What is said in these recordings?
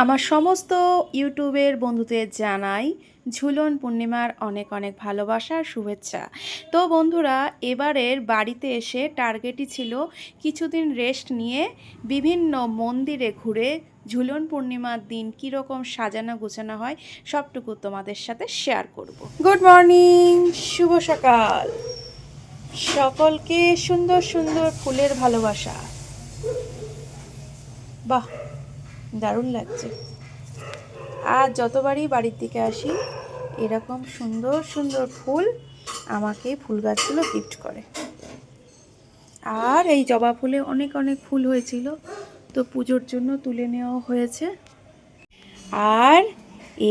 আমার সমস্ত ইউটিউবের বন্ধুদের জানাই ঝুলন পূর্ণিমার অনেক অনেক ভালোবাসা শুভেচ্ছা। তো বন্ধুরা, এবারের বাড়িতে এসে টার্গেটই ছিল কিছুদিন রেস্ট নিয়ে বিভিন্ন মন্দিরে ঘুরে ঝুলন পূর্ণিমার দিন কীরকম সাজানো গোছানো হয় সবটুকু তোমাদের সাথে শেয়ার করব। গুড মর্নিং শুভ সকাল। সকলকে সুন্দর সুন্দর ফুলের ভালোবাসা। বাহ দারুণ লাগছে। আর যতবারই বাড়ির দিকে আসি, এরকম সুন্দর সুন্দর ফুল আমাকে ফুল গাছগুলো গিফট করে। আর এই জবা ফুলে অনেক অনেক ফুল হয়েছিল, তো পুজোর জন্য তুলে নেওয়া হয়েছে। আর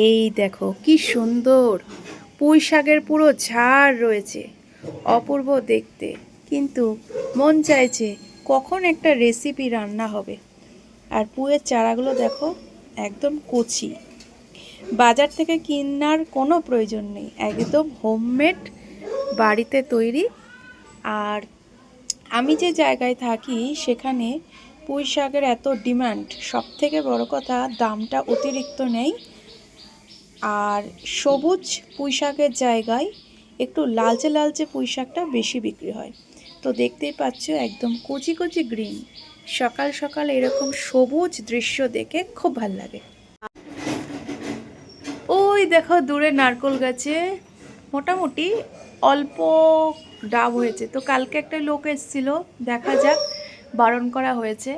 এই দেখো কি সুন্দর, পুঁই শাকের পুরো ঝাড় রয়েছে, অপূর্ব দেখতে। কিন্তু মন চাইছে কখন একটা রেসিপি রান্না হবে। আর পুয়ের চারাগুলো দেখো একদম কচি। বাজার থেকে কিনার কোনো প্রয়োজন নেই, একদম হোমমেড বাড়িতে তৈরি। আর আমি যে জায়গায় থাকি সেখানে পুঁই শাকের এত ডিমান্ড সব থেকে বড় কথা দামটা অতিরিক্ত নেই। আর সবুজ পুঁই শাকের জায়গায় একটু লালচে লালচে পুঁই শাকটা বেশি বিক্রি হয়। তো দেখতেই পাচ্ছ একদম কচি কচি গ্রিন সকাল সকাল এরকম সবুজ দৃশ্য দেখে খুব ভালো লাগে। ওই দেখো দূরে নারকোল গাছে মোটামুটি অল্প ডাব হয়েছে। তো কালকে একটা লোক এসেছিল, দেখা যাক, বারণ করা হয়েছে।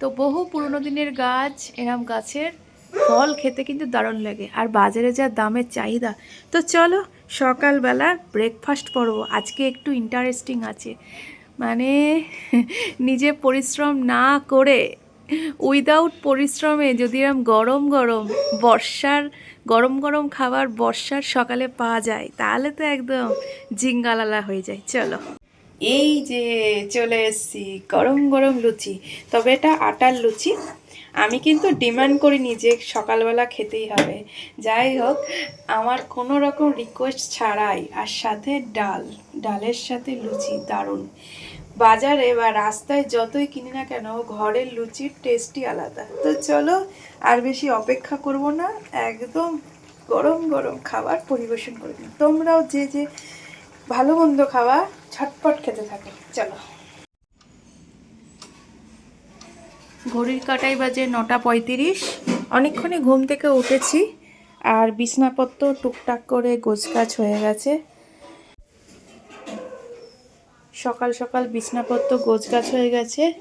তো বহু পুরনো দিনের গাছ, এরম গাছের ফল খেতে কিন্তু দারুণ লাগে। আর বাজারে যা দামের চাহিদা। তো চলো সকালবেলা ব্রেকফাস্ট করব আজকে একটু ইন্টারেস্টিং আছে। মানে নিজে পরিশ্রম না করে উইদাউট পরিশ্রমে যদি এরম গরম গরম বর্ষার, গরম গরম খাবার বর্ষার সকালে পাওয়া যায়, তাহলে তো একদম জিঙ্গালালা হয়ে যায়। চলো। এই যে চলে এসছি, গরম গরম লুচি। তবে এটা আটার লুচি আমি কিন্তু ডিমান্ড করিনি যে সকালবেলা খেতেই হবে। যাই হোক, আমার কোনো রকম রিকোয়েস্ট ছাড়াই, আর সাথে ডাল। ডালের সাথে লুচি, দারুণ। বাজারে বা রাস্তায় যতই কিনি না কেন, ঘরের লুচির টেস্টই আলাদা। তো চলো, আর বেশি অপেক্ষা করব না, একদম গরম গরম খাবার পরিবেশন করে দিন তোমরাও যে যে ভালো মন্দ খাওয়া ছটপট খেতে থাকো। চলো। ঘড়ির কাটাই বাজে নটা পঁয়ত্রিশ। অনেকক্ষণই ঘুম থেকে উঠেছি আর বিছনাপত্র টুকটাক করে গোছগাছ হয়ে গেছে। সকাল সকাল বিছনাপত্র গোছগাছ হয়ে গেছে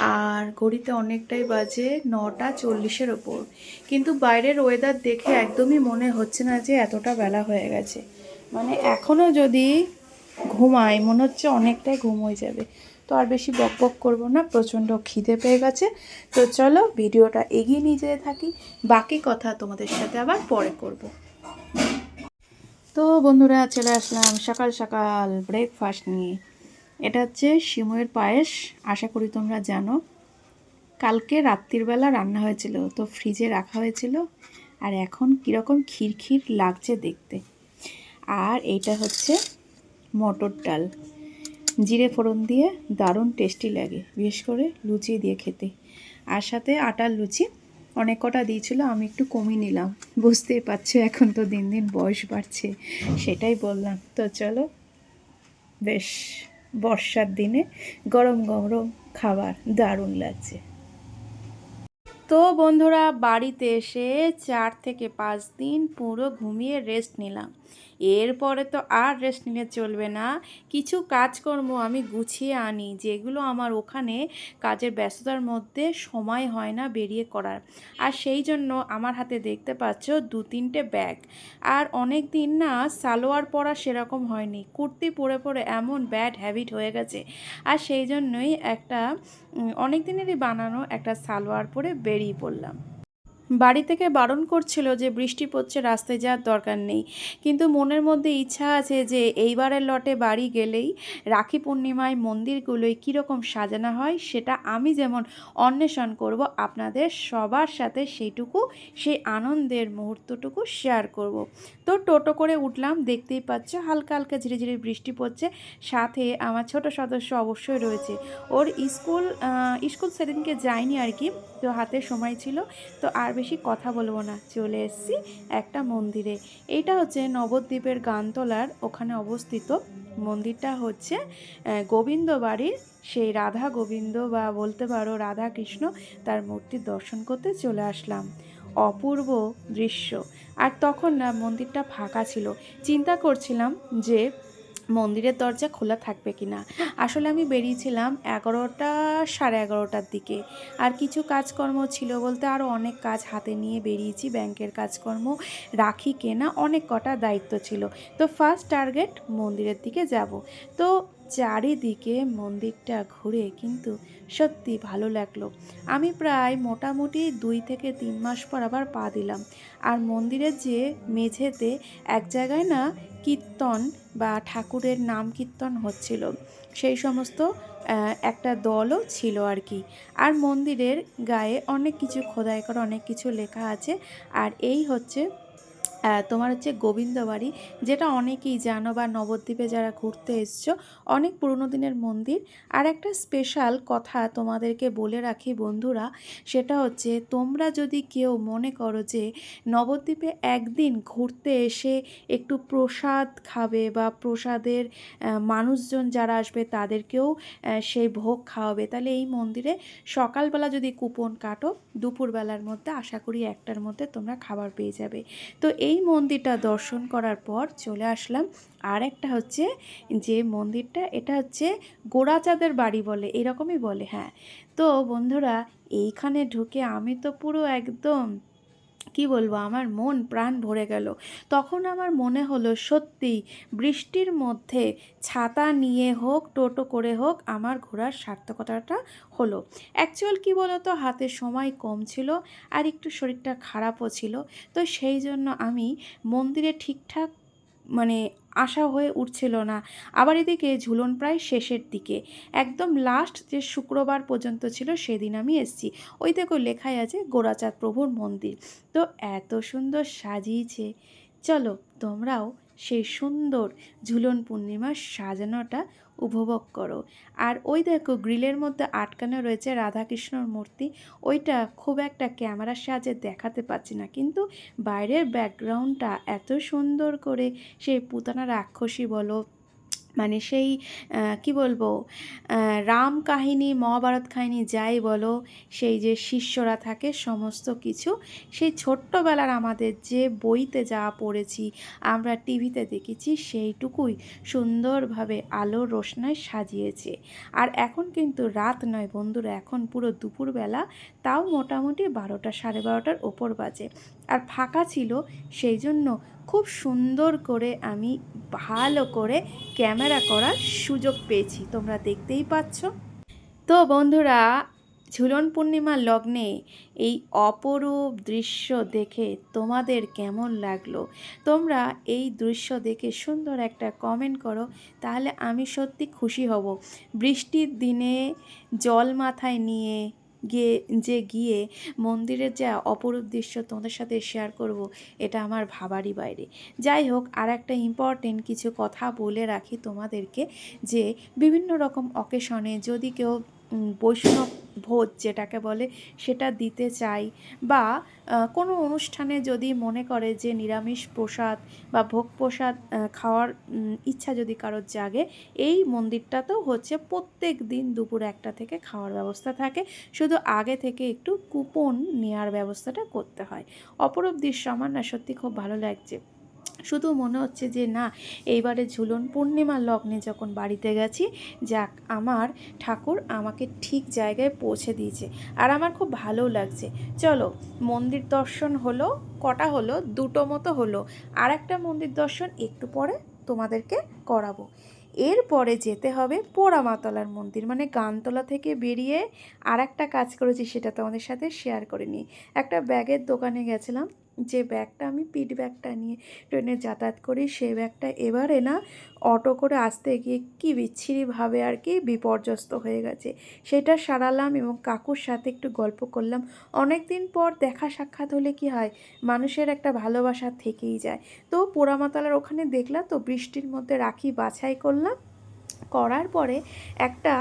আর ঘড়িতে অনেকটাই বাজে নটা চল্লিশের ওপর। কিন্তু বাইরের ওয়েদার দেখে একদমই মনে হচ্ছে না যে এতটা বেলা হয়ে গেছে। মানে এখনও যদি ঘুমাই, মনে হচ্ছে অনেকটাই ঘুম হয়ে যাবে। তো আর বেশি বক বক করব না, প্রচণ্ড খিদে পেয়ে গেছে। তো চলো ভিডিওটা এগিয়ে নিয়ে যেতে থাকি, বাকি কথা তোমাদের সাথে আবার পরে করব। তো বন্ধুরা, চলে আসলাম সকাল সকাল ব্রেকফাস্ট নিয়ে। এটা হচ্ছে সিময়ের পায়েস, আশা করি তোমরা জানো। কালকে রাত্রিবেলা রান্না হয়েছিল, তো ফ্রিজে রাখা হয়েছিল, আর এখন কীরকম খিরখির লাগছে দেখতে। আর এইটা হচ্ছে মটর ডাল। জিরে ফোড়ন দিয়ে দারুণ টেস্টি লাগে, বিশেষ করে লুচি দিয়ে খেতে। আর সাথে আটার লুচি, অনেক কটা দিয়েছিল, আমি একটু কমিয়ে নিলাম। বুঝতেই পারছ, এখন তো দিন দিন বয়স বাড়ছে, সেটাই বললাম। তো চলো, বেশ, বর্ষার দিনে গরম গরম খাবার দারুণ লাগছে। তো বন্ধুরা, বাড়িতে এসে চার থেকে পাঁচ দিন পুরো ঘুমিয়ে রেস্ট নিলাম। এরপরে তো আর রেস্ট নিলে চলবে না। কিছু কাজকর্ম আমি গুছিয়ে আনি, যেগুলো আমার ওখানে কাজের ব্যস্ততার মধ্যে সময় হয় না বেরিয়ে করার। আর সেই জন্য আমার হাতে দেখতে পাচ্ছ দু তিনটে ব্যাগ আর অনেক দিন না সালোয়ার পরা সেরকম হয়নি। কুর্তি পরে পরে এমন ব্যাড হ্যাবিট হয়ে গেছে। আর সেই জন্যই একটা অনেক দিনেরই বানানো একটা সালোয়ার পরে বেরিয়ে পড়লাম। বাড়ি থেকে বারণ করছিল যে বৃষ্টি পড়ছে, রাস্তায় যাওয়ার দরকার নেই। কিন্তু মনের মধ্যে ইচ্ছা আছে যে এইবারের লটে বাড়ি গেলেই রাখি পূর্ণিমায় মন্দিরগুলোয় কীরকম সাজানো হয়, সেটা আমি যেমন অন্বেষণ করব, আপনাদের সবার সাথে সেইটুকু, সেই আনন্দের মুহূর্তটুকু শেয়ার করব। তো টোটো করে উঠলাম, দেখতেই পাচ্ছ হালকা হালকা ঝিরে ঝিরে বৃষ্টি পড়ছে। সাথে আমার ছোট সদস্য অবশ্যই রয়েছে। ওর স্কুল স্কুল সেদিনকে যায়নি আর কি, তো হাতে সময় ছিল। তো আর বেশি কথা বলব না। চলে এসেছি একটা মন্দিরে। এইটা হচ্ছে নবদ্বীপের গানতলার ওখানে অবস্থিত। মন্দিরটা হচ্ছে গোবিন্দ বাড়ির সেই রাধা গোবিন্দ বা বলতে পারো রাধা কৃষ্ণ তার মূর্তির দর্শন করতে চলে আসলাম। অপূর্ব দৃশ্য। আর তখন না মন্দিরটা ফাঁকা ছিল। চিন্তা করছিলাম যে মন্দিরের দরজা খোলা থাকবে কি না? আসলে আমি বেরিয়েছিলাম এগারোটা, সাড়ে এগারোটার দিকে। আর কিছু কাজকর্ম ছিল বলতে আরও অনেক কাজ হাতে নিয়ে বেরিয়েছি। ব্যাংকের কাজকর্ম, রাখি কেনা অনেক কটা দায়িত্ব ছিল। তো ফার্স্ট টার্গেট মন্দিরের দিকে যাব। তো চারিদিকে মন্দিরটা ঘুরে কিন্তু সত্যি ভালো লাগল। আমি প্রায় মোটামুটি দুই থেকে তিন মাস পর আবার পা দিলাম। আর মন্দিরের যে মেঝেতে এক জায়গায় না কীর্তন বা ঠাকুরের নাম কীর্তন হচ্ছিল। সেই সমস্ত একটা দলও ছিল আর কি। আর মন্দিরের গায়ে অনেক কিছু খোদাই করা, অনেক কিছু লেখা আছে। আর এই হচ্ছে তোমার হচ্ছে গোবিন্দবাড়ি, যেটা অনেকেই জানো বা নবদ্বীপে যারা ঘুরতে এসছো, অনেক পুরনো দিনের মন্দির। আর একটা স্পেশাল কথা তোমাদেরকে বলে রাখি বন্ধুরা, সেটা হচ্ছে তোমরা যদি কেউ মনে করো যে নবদ্বীপে একদিন ঘুরতে এসে একটু প্রসাদ খাবে বা প্রসাদের মানুষজন যারা আসবে তাদেরকেও সেই ভোগ খাওয়াবে, তাহলে এই মন্দিরে সকালবেলা যদি কুপন কাটো, দুপুরবেলার মধ্যে আশা করি একটার মধ্যে তোমরা খাবার পেয়ে যাবে। তো এই মন্দিরটা দর্শন করার পর চলে আসলাম। আর একটা হচ্ছে যে মন্দিরটা, এটা হচ্ছে গোড়াচাঁদের বাড়ি বলে, এরকমই বলে হ্যাঁ। তো বন্ধুরা, এইখানে ঢুকে আমি তো পুরো একদম কি বলব? আমার মন প্রাণ ভরে গেল। তখন আমার মনে হলো, সত্যি বৃষ্টির মধ্যে ছাতা নিয়ে হোক, টোটো করে হোক, আমার ঘোরার সার্থকতাটা হলো। অ্যাকচুয়াল কি বলতো? হাতে সময় কম ছিল আর একটু শরীরটা খারাপও ছিল। তো সেই জন্য আমি মন্দিরে ঠিকঠাক মানে আশা হয়ে উঠছিল না। আবার এদিকে ঝুলন প্রায় শেষের দিকে। একদম লাস্ট যে শুক্রবার পর্যন্ত ছিল সেদিন আমি এসেছি। ওই দেখো লেখাই আছে গোরাচাঁদ প্রভুর মন্দির। তো এত সুন্দর সাজিয়েছে। চলো তোমরাও সেই সুন্দর ঝুলন পূর্ণিমার সাজানোটা উপভোগ করো। আর ওই দেখো গ্রিলের মধ্যে আটকানো রয়েছে রাধাকৃষ্ণর মূর্তি। ওইটা খুব একটা ক্যামেরার সাহায্যে দেখাতে পাচ্ছি না। কিন্তু বাইরের ব্যাকগ্রাউন্ডটা এত সুন্দর করে সেই পুতানা রাক্ষসী বলো মানে সেই কি বলব রাম কাহিনী, মহাভারত কাহিনী যাই বলো, সেই যে শিষ্যরা থাকে সমস্ত কিছু, সেই ছোট্টবেলার আমাদের যে বইতে যা পড়েছি, আমরা টিভিতে দেখেছি, সেইটুকুই সুন্দরভাবে আলোর রোশনায় সাজিয়েছে। আর এখন কিন্তু রাত নয় বন্ধুরা, এখন পুরো দুপুরবেলা, তাও মোটামুটি বারোটা সাড়ে বারোটার ওপর বাজে। আর ফাঁকা ছিল, সেই জন্য খুব সুন্দর করে আমি ভালো করে ক্যামেরা করার সুযোগ পেয়েছি। তোমরা দেখতেই পাচ্ছ। তো বন্ধুরা, ঝুলন পূর্ণিমার লগ্নে এই অপরূপ দৃশ্য দেখে তোমাদের কেমন লাগল? তোমরা এই দৃশ্য দেখে সুন্দর একটা কমেন্ট করো, তাহলে আমি সত্যি খুশি হব। বৃষ্টির দিনে জল মাথায় নিয়ে গিয়ে, যে গিয়ে মন্দিরের যা অপরূপ দৃশ্য তোমাদের সাথে শেয়ার করব, এটা আমার ভাবারই বাইরে। যাই হোক, আর একটা ইম্পর্টেন্ট কিছু কথা বলে রাখি তোমাদেরকে, যে বিভিন্ন রকম অকেশনে যদি কেউ বৈষ্ণব ভোজ যেটাকে বলে, সেটা দিতে চাই। বা কোনো অনুষ্ঠানে যদি মনে করে যে নিরামিষ প্রসাদ বা ভোগ প্রসাদ খাওয়ার ইচ্ছা যদি কারোর জাগে, এই মন্দিরটা তো হচ্ছে প্রত্যেক দিন দুপুর একটা থেকে খাওয়ার ব্যবস্থা থাকে। শুধু আগে থেকে একটু কুপন নেওয়ার ব্যবস্থাটা করতে হয়। অপরূপ দৃশ্য আমার না সত্যি খুব ভালো লাগছে। শুধু মনে হচ্ছে যে না, এইবারে ঝুলন পূর্ণিমার লগ্নে যখন বাড়িতে গেছি, যাক, আমার ঠাকুর আমাকে ঠিক জায়গায় পৌঁছে দিয়েছে। আর আমার খুব ভালো লাগছে। চলো, মন্দির দর্শন হলো, কটা হলো? দুটো মতো হলো। আর একটা মন্দির দর্শন একটু পরে তোমাদেরকে করাবো। এরপরে যেতে হবে পোড়ামাতলার মন্দির মানে গানতলা থেকে বেরিয়ে আর একটা কাজ করেছি সেটা তোমাদের সাথে শেয়ার করে নিই। একটা ব্যাগের দোকানে গেছিলাম যে ব্যাগটা আমি পিট ব্যাগটা নিয়ে ট্রেনে যাতায়াত করি সেই ব্যাগটা এবারে না অটো করে আসতে গিয়ে কি বিচ্ছিরিভাবে আর কি বিপর্যস্ত হয়ে গেছে। সেটা সারালাম এবং কাকুর সাথে একটু গল্প করলাম। অনেক দিন পর দেখা সাক্ষাৎ হলে কি হয়, মানুষের একটা ভালোবাসা থেকেই যায়। তো পোড়ামাতলার ওখানে দেখলাম তো বৃষ্টির মধ্যে রাখি বাছাই করলাম। করার পরে একটা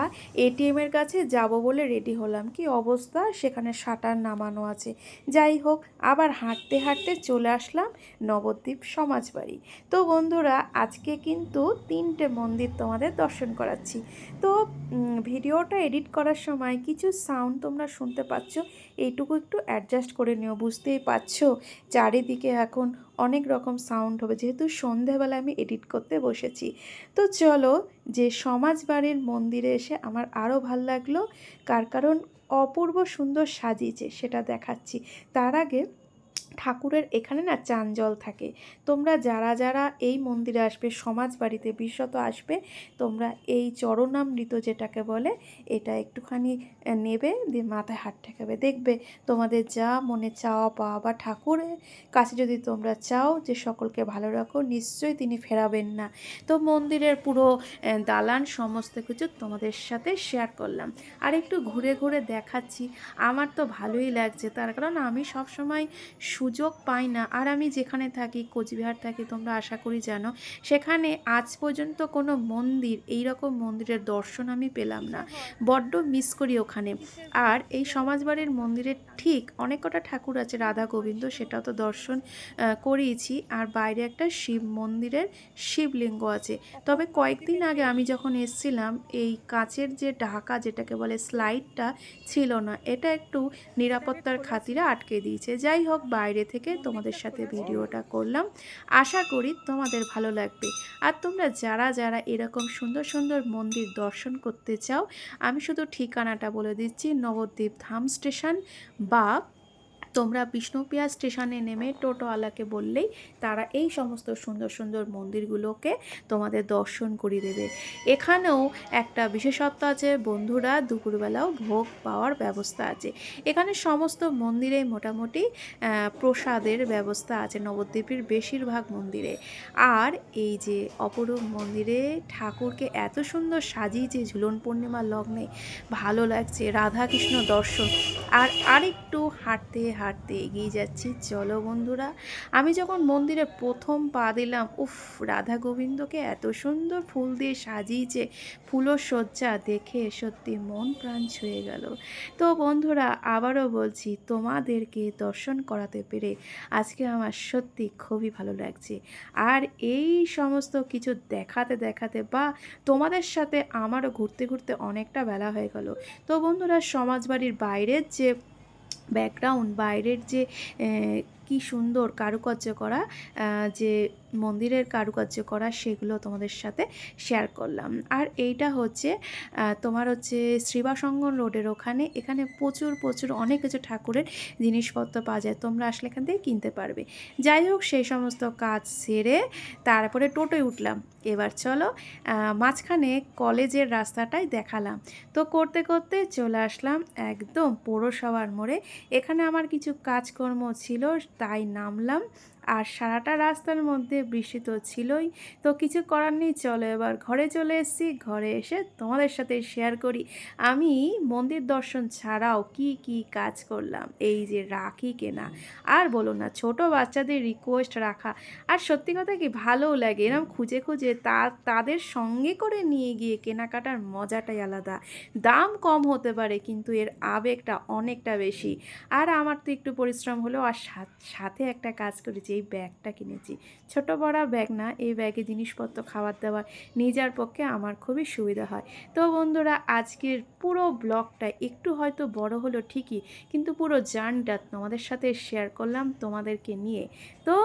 এটিএমের কাছে যাব বলে রেডি হলাম। কি অবস্থা? সেখানে শাটার নামানো আছে। যাই হোক, আবার হাঁটতে হাঁটতে চলে আসলাম নবদ্বীপ সমাজবাড়ি। তো বন্ধুরা, আজকে কিন্তু তিনটে মন্দির তোমাদের দর্শন করাচ্ছি। তো ভিডিওটা এডিট করার সময় কিছু সাউন্ড তোমরা শুনতে পাচ্ছ। এইটুকু একটু অ্যাডজাস্ট করে নিও, বুঝতেই পারছ? চারিদিকে এখন অনেক রকম সাউন্ড হবে। যেহেতু সন্ধেবেলা আমি এডিট করতে বসেছি। তো চলো যে সমাজবাড়ির মন্দিরে এসে আমার আরও ভালো লাগল। কার কারণ অপূর্ব সুন্দর সাজিয়েছে, সেটা দেখাচ্ছি। তার আগে ঠাকুরের এখানে না চান জল থাকে। তোমরা যারা যারা এই মন্দিরে আসবে সমাজ বাড়িতে বিশেষত আসবে, তোমরা এই চরণামৃত যেটাকে বলে, এটা একটুখানি নেবে, দিয়ে মাথায় হাত ঠেকাবে। দেখবে তোমাদের যা মনে চাওয়া পাওয়া বা ঠাকুরের কাছে যদি তোমরা চাও যে সকলকে ভালো রাখো, নিশ্চয়ই তিনি ফেরাবেন না। তো মন্দিরের পুরো দালান সমস্ত কিছু তোমাদের সাথে শেয়ার করলাম। আর একটু ঘুরে ঘুরে দেখাচ্ছি। আমার তো ভালোই লাগছে, তার কারণ আমি সব সময় সুযোগ পাই না। আর আমি যেখানে থাকি, কোচবিহার থাকি, তোমরা আশা করি জানো, সেখানে আজ পর্যন্ত কোনো মন্দির এই রকম মন্দিরের দর্শন আমি পেলাম না। বড্ড মিস করি ওখানে। আর এই সমাজবাড়ির মন্দিরের ঠিক অনেক কটা ঠাকুর আছে, রাধা গোবিন্দ, সেটাও তো দর্শন করিয়েছি। আর বাইরে একটা শিব মন্দিরের শিবলিঙ্গ আছে। তবে কয়েকদিন আগে আমি যখন এসছিলাম, এই কাচের যে ঢাকা, যেটাকে বলে স্লাইডটা ছিল না, এটা একটু নিরাপত্তার খাতিরে আটকে দিয়েছে। যাই হোক বাইরে থেকে তোমাদের সাথে ভিডিওটা করলাম। আশা করি তোমাদের ভালো লাগবে। আর তোমরা যারা যারা এরকম সুন্দর সুন্দর মন্দির দর্শন করতে চাও, আমি শুধু ঠিকানাটা বলে দিচ্ছি, নবদ্বীপ ধাম স্টেশন বা তোমরা বিষ্ণুপিয়া স্টেশনে নেমে টোটোওয়ালাকে বললেই তারা এই সমস্ত সুন্দর সুন্দর মন্দিরগুলোকে তোমাদের দর্শন করিয়ে দেবে। এখানেও একটা বিশেষত্ব আছে, বন্ধুরা দুপুরবেলাও ভোগ পাওয়ার ব্যবস্থা আছে। এখানে সমস্ত মন্দিরে মোটামুটি প্রসাদের ব্যবস্থা আছে, নবদ্বীপের বেশিরভাগ মন্দিরে। আর এই যে অপরূপ মন্দিরে ঠাকুরকে এত সুন্দর সাজিয়েছে, ঝুলন পূর্ণিমার লগ্নে, ভালো লাগছে, রাধাকৃষ্ণ দর্শন। আর আরেকটু হাঁটতে হাঁটতে এগিয়ে যাচ্ছি। চলো বন্ধুরা, আমি যখন মন্দিরে প্রথম পা দিলাম, উফ, রাধা গোবিন্দকে এত সুন্দর ফুল দিয়ে সাজিয়েছে ফুলসজ্জা দেখে সত্যি মন প্রাণ ছুঁয়ে গেল। তো বন্ধুরা, আবারও বলছি, তোমাদেরকে দর্শন করাতে পেরে আজকে আমার সত্যি খুবই ভালো লাগছে। আর এই সমস্ত কিছু দেখাতে দেখাতে বা তোমাদের সাথে আমারও ঘুরতে ঘুরতে অনেকটা বেলা হয়ে গেল। তো বন্ধুরা, সমাজবাড়ির বাইরের যে ব্যাকগ্রাউন্ড বাইরের যে কি সুন্দর কারুকার্য করা যে মন্দিরের কারুকার্য করা সেগুলো তোমাদের সাথে শেয়ার করলাম। আর এইটা হচ্ছে তোমার হচ্ছে শ্রীবাসঙ্গন রোডের ওখানে, এখানে প্রচুর প্রচুর অনেক কিছু ঠাকুরের জিনিসপত্র পাওয়া যায়, তোমরা আসলে এখান থেকে কিনতে পারবে। যাই হোক, সেই সমস্ত কাজ সেরে তারপরে টোটোয় উঠলাম। এবার চলো মাঝখানে কলেজের রাস্তাটাই দেখালাম। তো করতে করতে চলে আসলাম একদম পৌরসভার মোড়ে। এখানে আমার কিছু কাজকর্ম ছিল, তাই নামলাম। আর সারাটা রাস্তার মধ্যে বৃষ্টি তো ছিলই। তো কিছু করার নেই, চলো এবার ঘরে চলে এসেছি। ঘরে এসে তোমাদের সাথে শেয়ার করি। আমি মন্দির দর্শন ছাড়াও কি কি কাজ করলাম, এই যে রাখি কেনা। আর বলো না, ছোট বাচ্চাদের রিকোয়েস্ট রাখা। আর সত্যি কথা কি ভালোও লাগে এরকম খুঁজে খুঁজে তা, তাদের সঙ্গে করে নিয়ে গিয়ে কেনাকাটার মজাটাই আলাদা। দাম কম হতে পারে, কিন্তু এর আবেগটা অনেকটা বেশি। আর আমার তো একটু পরিশ্রম হলো, আর সাথ- সাথে একটা কাজ করেছি। এই ব্যাগটা কিনেছি। ছোট বড় ব্যাগ না, এই ব্যাগে জিনিসপত্র খাবার দাবার যাওয়ার পক্ষে আমার খুবই সুবিধা হয়। তো বন্ধুরা, আজকের পুরো ব্লগটা একটু হয়তো বড় হলো ঠিকই, কিন্তু পুরো জার্নিটা তোমাদের সাথে শেয়ার করলাম তোমাদেরকে নিয়ে। তো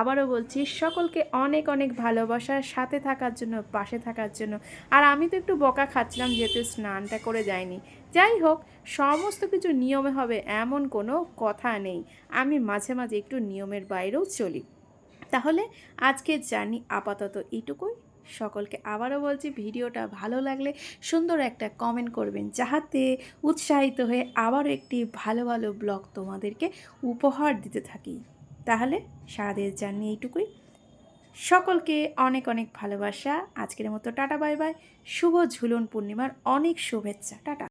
আবারও বলছি, সকলকে অনেক অনেক ভালোবাসার সাথে থাকার জন্য, পাশে থাকার জন্য। আর আমি তো একটু বকা খাচ্ছিলাম, যেহেতু স্নানটা করে যাইনি। যাই হোক, সমস্ত কিছু নিয়মে হবে এমন কোনো কথা নেই। আমি মাঝে মাঝে একটু নিয়মের বাইরেও চলি। তাহলে আজকের জার্নি আপাতত এইটুকুই। সকলকে আবারও বলছি, ভিডিওটা ভালো লাগলে সুন্দর একটা কমেন্ট করবেন, যাহাতে উৎসাহিত হয়ে আবারও একটি ভালো ভালো ব্লগ তোমাদেরকে উপহার দিতে থাকি। তাহলে সারাদের জার্নি এইটুকুই। সকলকে অনেক অনেক ভালোবাসা। আজকের মতো টাটা, বাই বাই। শুভ ঝুলন পূর্ণিমার অনেক শুভেচ্ছা। টাটা।